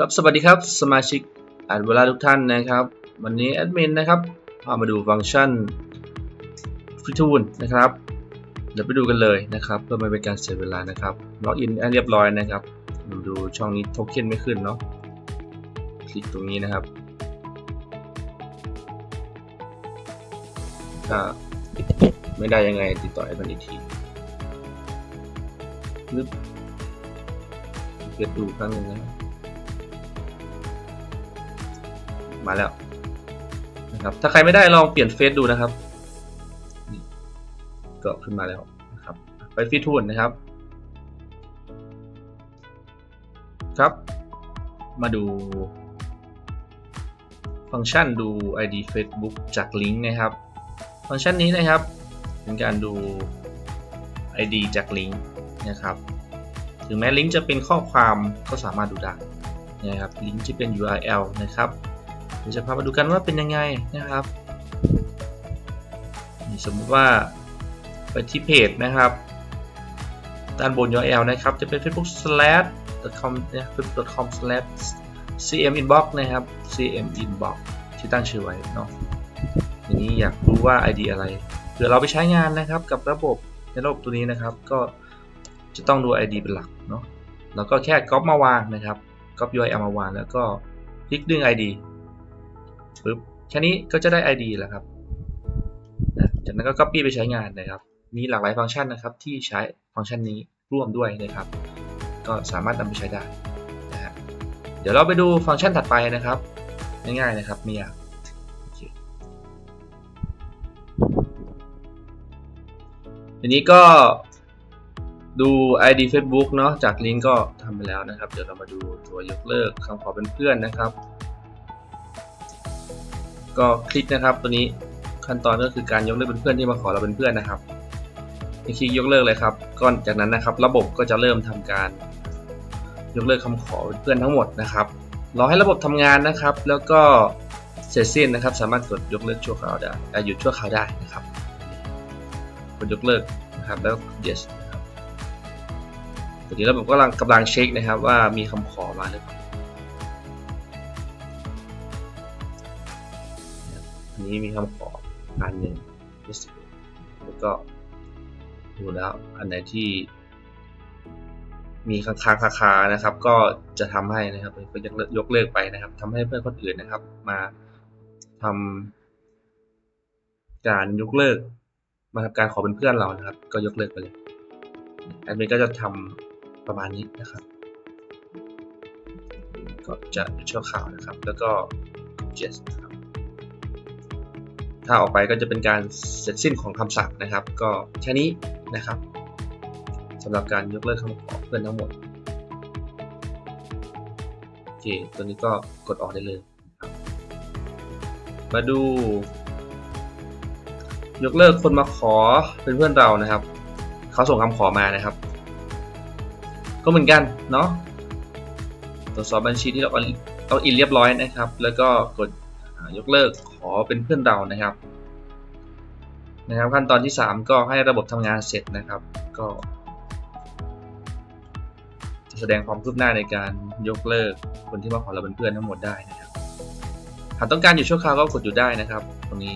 ครับสวัสดีครับสมาชิกอ่านเวลาทุกท่านนะครับ วันนี้แอดมินนะครับพามาดูฟังก์ชันฟิทูนนะครับเดี๋ยวไปดูกันเลยนะครับเพื่อไม่เป็นการเสียเวลานะครับล็อกอินเรียบร้อยนะครับดูดูช่องนี้โทเค็นไม่ขึ้นเนาะคลิกตรงนี้นะครับถ้าไม่ได้ยังไงติดต่อแอดมินอีกทีนึกเกิดดูครั้งหนึ่งนะครับ มาแล้วนะครับถ้าใครไม่ได้ลองเปลี่ยนเฟซดูนะครับก็ขึ้นมาแล้วนะครับ ไปฟีทูนนะครับ ครับ มาดู ฟังก์ชันดู ID Facebook จากลิงก์นะครับ ฟังก์ชันนี้นะครับเป็นการดู ID จากลิงก์นะครับ ถึงแม้ลิงก์จะเป็นข้อความก็สามารถดูได้นะครับลิงก์ที่เป็น URL นะครับ ยวจะพามาดูกันว่าเป็นยังไงนะครับสมมติว่าไปที่เพจนะครับด้านบน URL นะครับ จะเป็น facebook slash com นะ facebook com slash cm inbox นะครับ cm inbox ที่ตั้งชื่อไว้เนาะทีนี้อยากรู้ว่า ID อะไรเผื่อเราไปใช้งานนะครับกับระบบในระบบตัวนี้นะครับ ก็จะต้องดู ID เป็นหลักเนาะแล้วก็แค่ก๊อปมาวางนะครับก๊อป URL มาวางแล้วก็คลิกดึง ID ปึ๊บแค่นี้ก็จะได้ ID แล้วครับนะจากนั้นก็ Copy ไปใช้งานนะครับ มีหลากหลายฟังก์ชันนะครับที่ใช้ฟังก์ชันนี้ร่วมด้วยนะครับ ก็สามารถนำไปใช้ได้นะฮะเดี๋ยวเราไปดูฟังก์ชันถัดไปนะครับ ง่ายๆนะครับไม่ยากโอเคทีนี้ก็ดู ID Facebook เนาะจากลิงก์ก็ทำไปแล้วนะครับ เดี๋ยวเรามาดูตัวยกเลิกคำขอเป็นเพื่อนนะครับ ก็คลิกนะครับตัวนี้ขั้นตอนก็คือการยกเลิกเป็นเพื่อนที่มาขอเราเป็นเพื่อนนะครับให้คลิกยกเลิกเลยครับก็จากนั้นนะครับ ระบบก็จะเริ่มทำการยกเลิกคำขอเป็นเพื่อนทั้งหมดนะครับรอให้ระบบทำงานนะครับ แล้วก็เสร็จสิ้นนะครับ สามารถกดยกเลิกชั่วคราวได้หยุดชั่วคราวได้นะครับกดยกเลิกนะครับแล้ว yes นะครับตอนนี้ระบบกำลังกำลังเช็คนะครับว่ามีคำขอมาหรือเปล่าันนี้มีคำขออันหนึ่งแล้วก็ดูแล้วอันไหนที่มีค้างคาคานะครับ ก็จะทำให้นะครับก็ยกเลิกยกเลิกไปนะครับทำให้เพื่อนคนอื่นนะครับ มาทำการยกเลิก มาทำการขอเป็นเพื่อนเรานะครับ ก็ยกเลิกไปเลยอันนี้ก็จะทำประมาณนี้นะครับ ก็จะชั่วข่าวนะครับ แล้วก็ yes ครับ ถ้าออกไปก็จะเป็นการเสร็จสิ้นของคำสั่งนะครับ ก็แค่นี้นะครับสำหรับการยกเลิกคำขอเพื่อนทั้งหมดโอเคตัวนี้ก็กดออกได้เลยมาดู ยกเลิกคนมาขอเป็นเพื่อนเรานะครับเขาส่งคำขอมานะครับ ก็เหมือนกันเนาะตรวจสอบบัญชีที่เราเราอินเรียบร้อยนะครับ แล้วก็กด ยกเลิกขอเป็นเพื่อนเรานะครับ นะครับขั้นตอนที่ 3 ก็ให้ระบบทำงานเสร็จนะครับก็ จะแสดงความคืบหน้าในการยกเลิกคนที่มาขอเราเป็นเพื่อนทั้งหมดได้นะครับหากต้องการอยู่ชั่วคราวก็กดอยู่ได้นะครับ ตรงนี้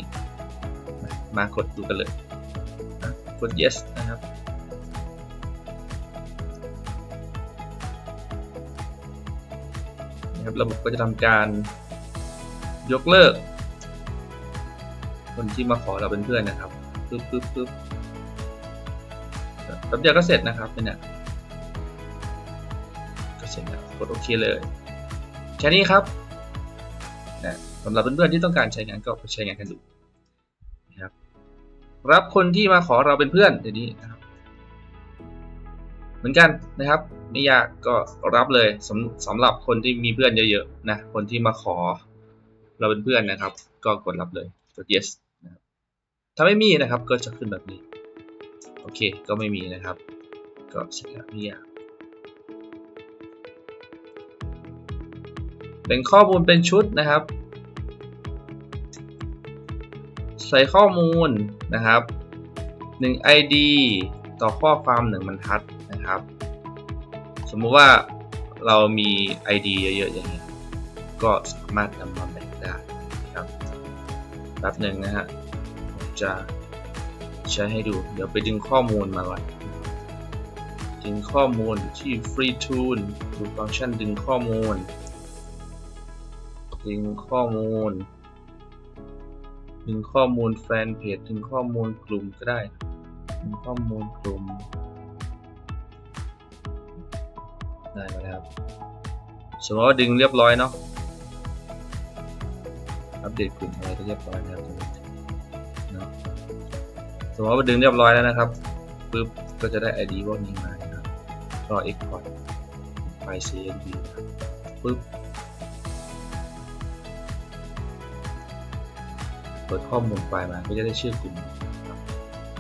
มากดดูกันเลยกด yes นะครับนะครับระบบก็จะทำการ ยกเลิก คนที่มาขอเราเป็นเพื่อนนะครับปึ๊บปึ๊บปึ๊บแป๊บเดียวก็เสร็จนะครับเนี่ยก็เสร็จแล้วกดโอเคเลยแค่นี้ครับนะสำหรับเพื่อนๆที่ต้องการใช้งานก็ไปใช้งานกันดูนะครับรับคนที่มาขอเราเป็นเพื่อนเดี๋ยวนี้นะครับ เหมือนกันนะครับ ไม่ยากก็รับเลยสำสำหรับคนที่มีเพื่อนเยอะๆนะคนที่มาขอ เราเป็นเพื่อนนะครับ ก็กดรับเลยกด yes นะครับถ้าไม่มีนะครับก็จะขึ้นแบบนี้ โอเคก็ไม่มีนะครับ ก็เสร็จแล้วไม่ยากแบ่งข้อมูลเป็นชุดนะครับ ใส่ข้อมูลนะครับ 1 ID ต่อข้อความ1บรรทัดนะครับ สมมุติว่าเรามี ID เยอะๆอย่างนี้ก็สามารถนำมาแบ่ง แป๊บหนึ่งนะฮะผมจะใช้ให้ดู เดี๋ยวไปดึงข้อมูลมาก่อน ดึงข้อมูลที่ free tool ดูฟังก์ชันดึงข้อมูล ดึงข้อมูล ดึงข้อมูลแฟนเพจ ดึงข้อมูลกลุ่มก็ได้ ดึงข้อมูลกลุ่ม ได้มาแล้วครับสมมติว่าดึงเรียบร้อยเนาะ อัปเดตกลุ่มอะไรก็เรียบร้อยแล้วตรงนี้เนาะสมมติว่าดึงเรียบร้อยแล้วนะครับปุ๊บก็จะได้ ID พวกนี้มานะครับก็ export ไฟ CSV ปุ๊บเปิดข้อมูลไฟล์มาก็จะได้ชื่อกลุ่ม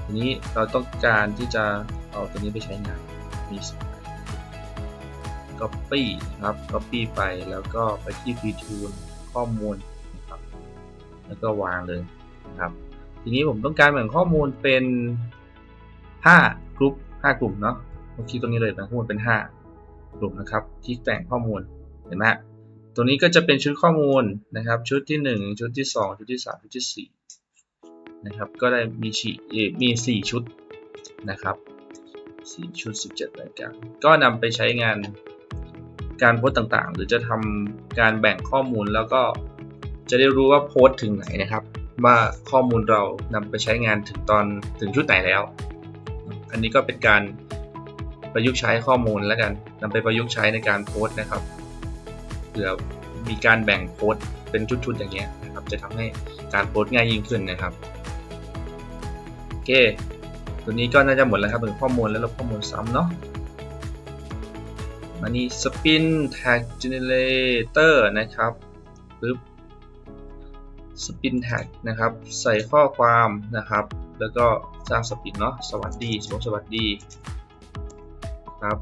ทีนี้เราต้องการที่จะเอาตัวนี้ไปใช้งานมี Copy นะครับ Copy ไปแล้วก็ไปที่ v t o o l ข้อมูล แล้วก็วางเลยนะครับ ทีนี้ผมต้องการแบ่งข้อมูลเป็น5กลุ่ม5กลุ่มเนาะเมื่อกี้ตรงนี้เลยแบ่งข้อมูลเป็น 5 กลุ่มนะครับที่แต่งข้อมูลเห็นไหมตัวนี้ก็จะเป็นชุดข้อมูลนะครับ ชุดที่ 1 ชุดที่ 2 ชุดที่ 3 ชุดที่ 4 นะครับ ก็ได้มีชีเอ่อมี 4 ชุดนะครับ 4 ชุด 17รายการก็นำไปใช้งานการโพสต์ต่างๆ หรือจะทำการแบ่งข้อมูลแล้วก็ จะได้รู้ว่าโพสต์ถึงไหนนะครับ ว่าข้อมูลเรานำไปใช้งานถึงตอนถึงชุดไหนแล้ว อันนี้ก็เป็นการประยุกต์ใช้ข้อมูลแล้วกันนำไปประยุกต์ใช้ในการโพสต์นะครับเผื่อมีการแบ่งโพสต์เป็นชุดๆอย่างเงี้ยนะครับจะทำให้การโพสต์ง่ายยิ่งขึ้นนะครับโอเคตัวนี้ก็น่าจะหมดแล้วครับเป็นข้อมูลแล้วลบข้อมูลซ้ำเนาะอันนี้ spin tag generator นะครับปึ๊บ spin tag นะครับ ใส่ข้อความนะครับ แล้วก็สร้าง spin เนาะสวัสดีสมสวัสดีครับ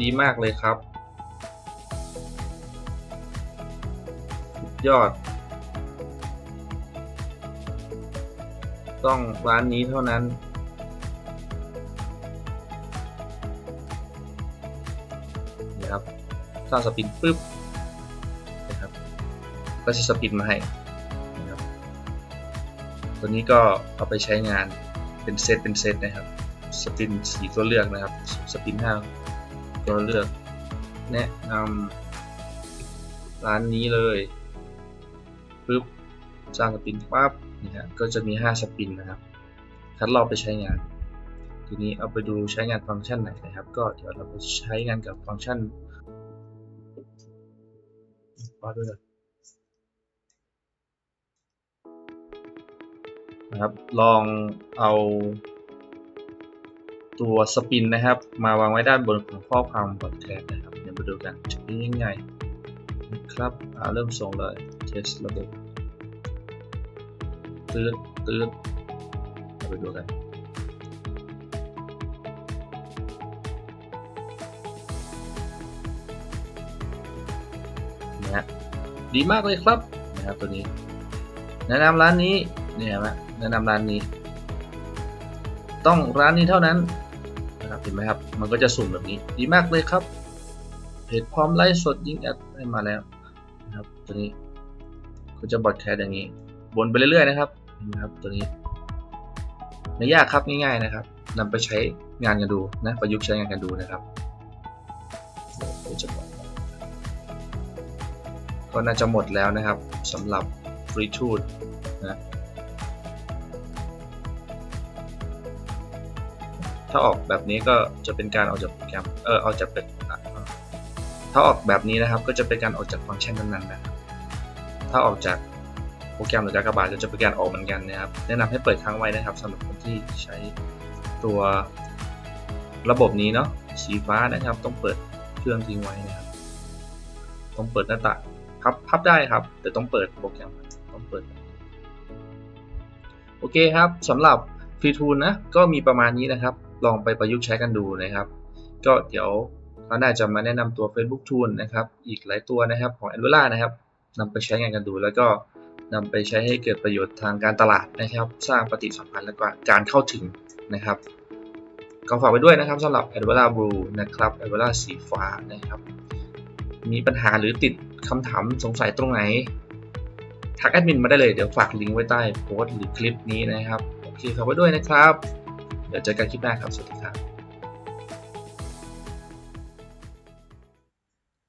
ดีมากเลยครับยอด ต้องร้านนี้เท่านั้น นะครับสร้างสปินปุ๊บนะครับก็จะสปินมาให้ ตัวนี้ก็เอาไปใช้งานเป็นเซตเป็นเซตนะครับสปินสีตัวเลือกนะครับสปินห้าตัวเลือก แนะนำร้านนี้เลยปุ๊บสร้างสปินปั๊บนี่ฮะก็จะมี 5 สปินนะครับ คัดลอกไปใช้งาน ทีนี้เอาไปดูใช้งานฟังก์ชันไหนนะครับ ก็เดี๋ยวเราไปใช้งานกับฟังก์ชันว่าด้วยกัน นะครับ ลองเอาตัวสปินนะครับ มาวางไว้ด้านบนของข้อความบทแทนนะครับเดี๋ยวมาดูกันจะเป็นยังไงนะครับเริ่มส่งเลยเทสระบบตืดตืดมาไปดูกันนะดีมากเลยครับนะครับตัวนี้ แนะนำร้านนี้เนี่ยฮะ นะนำร้านนี้ ต้องร้านนี้เท่านั้นนะครับเห็นไหมครับ มันก็จะสุ่มแบบนี้ ดีมากเลยครับเพจพร้อมไลฟ์สดยิงแอดให้มาแล้วนะครับตัวนี้ก็จะบอดแคสอย่างนี้วนไปเรื่อยๆนะครับเห็นไหมครับ ตัวนี้ไม่ยากครับง่ายๆนะครับนำไปใช้งานกันดูนะประยุกต์ใช้งานกันดูนะครับกก็น่าจะหมดแล้วนะครับสำหรับ Free Tool นะ ถ้าออกแบบนี้ก็จะเป็นการออกจากโปรแกรมเออออกจากเป็นอะถ้าออกแบบนี้นะครับก็จะเป็นการออกจากฟังก์ชันนั้นๆนะครับถ้าออกจากโปรแกรมหรือกากบาทก็จะเป็นการออกเหมือนกันนะครับ แนะนำให้เปิดค้างไว้นะครับสำหรับคนที่ใช้ตัวระบบนี้เนาะสีฟ้านะครับ ต้องเปิดเครื่องทิ้งไว้นะครับ ต้องเปิดหน้าต่างพับพับได้ครับ แต่ต้องเปิดโปรแกรมต้องเปิดโอเคครับสำหรับฟรีทูลนะก็มีประมาณนี้นะครับ ลองไปประยุกต์ใช้กันดูนะครับ ก็เดี๋ยวเขาน่าจะมาแนะนำตัว Facebook Tool นะครับ อีกหลายตัวนะครับของ a n u l a นะครับนำไปใช้งานกันดู แล้วก็นำไปใช้ให้เกิดประโยชน์ทางการตลาดนะครับ สร้างปฏิสัมพันธ์และการเข้าถึงนะครับก็ฝากไปด้วยนะครับสำหรับ a d v a l a Blue นะครับ a d v a l a สีฟ้านะครับ มีปัญหาหรือติดคำถามสงสัยตรงไหน ทักแอดมินมาได้เลย เดี๋ยวฝากลิงก์ไว้ใต้โพสต์หรือคลิปนี้นะครับ โอเคฝากไปด้วยนะครับ เดี๋ยวจอกันคลิปหน้าครับ สวัสดีครับ